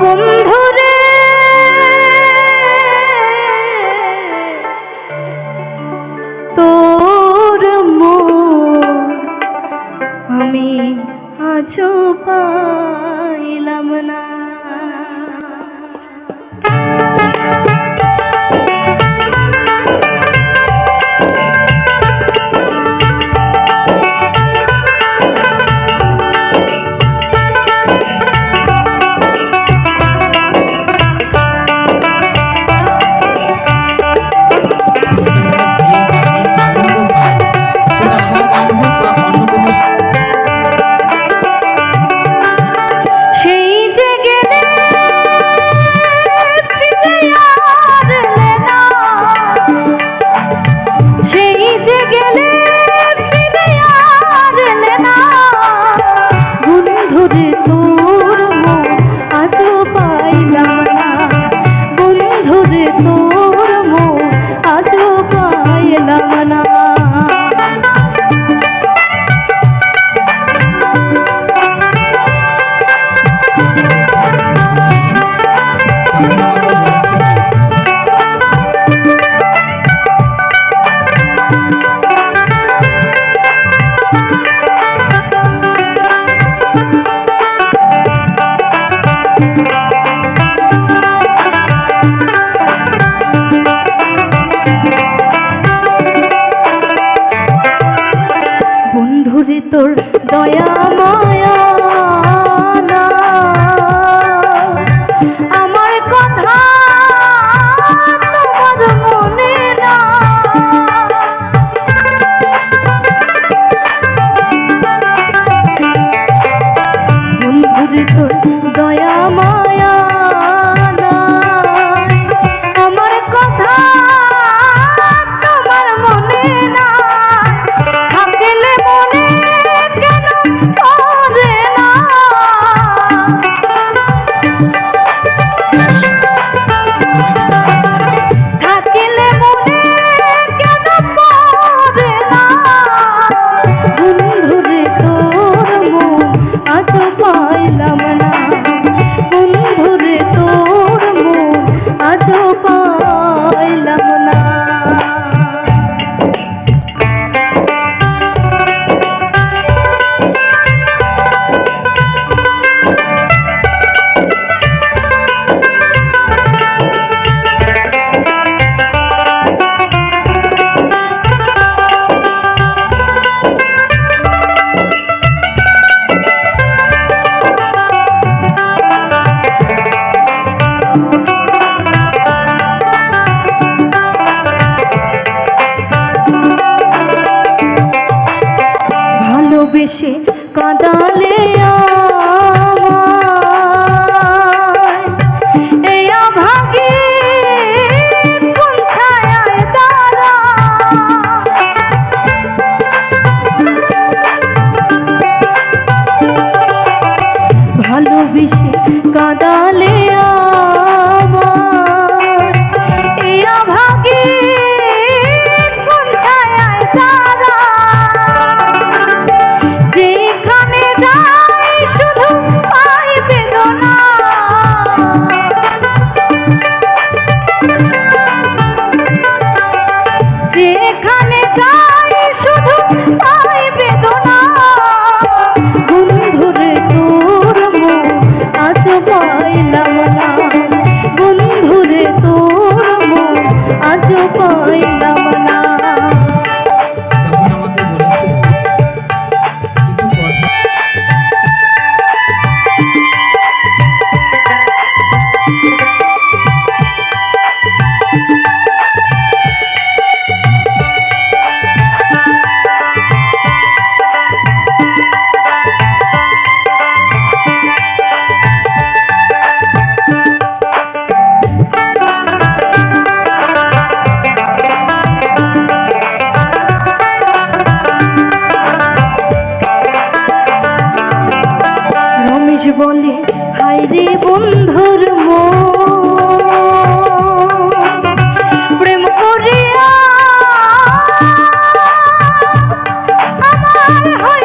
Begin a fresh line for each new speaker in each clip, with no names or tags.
বন্ধুরে। তোর আমি আজ পাইলাম। না মানুষ বলে? হাই রে বন্ধুর প্রেম করিয়া আমার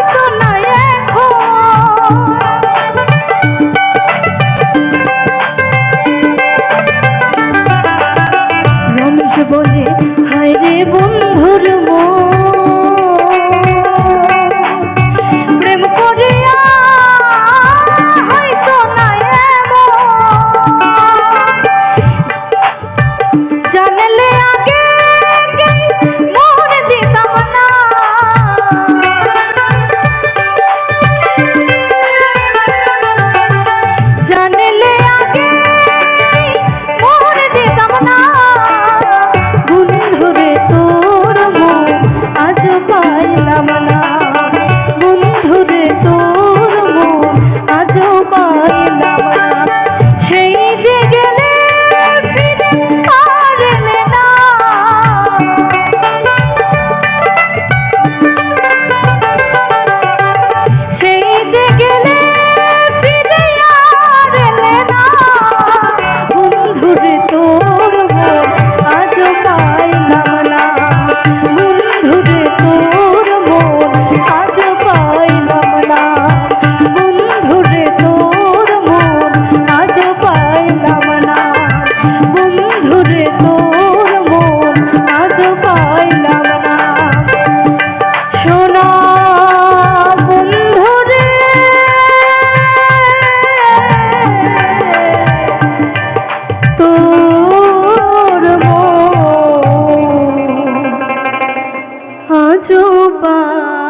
খোঁজো পা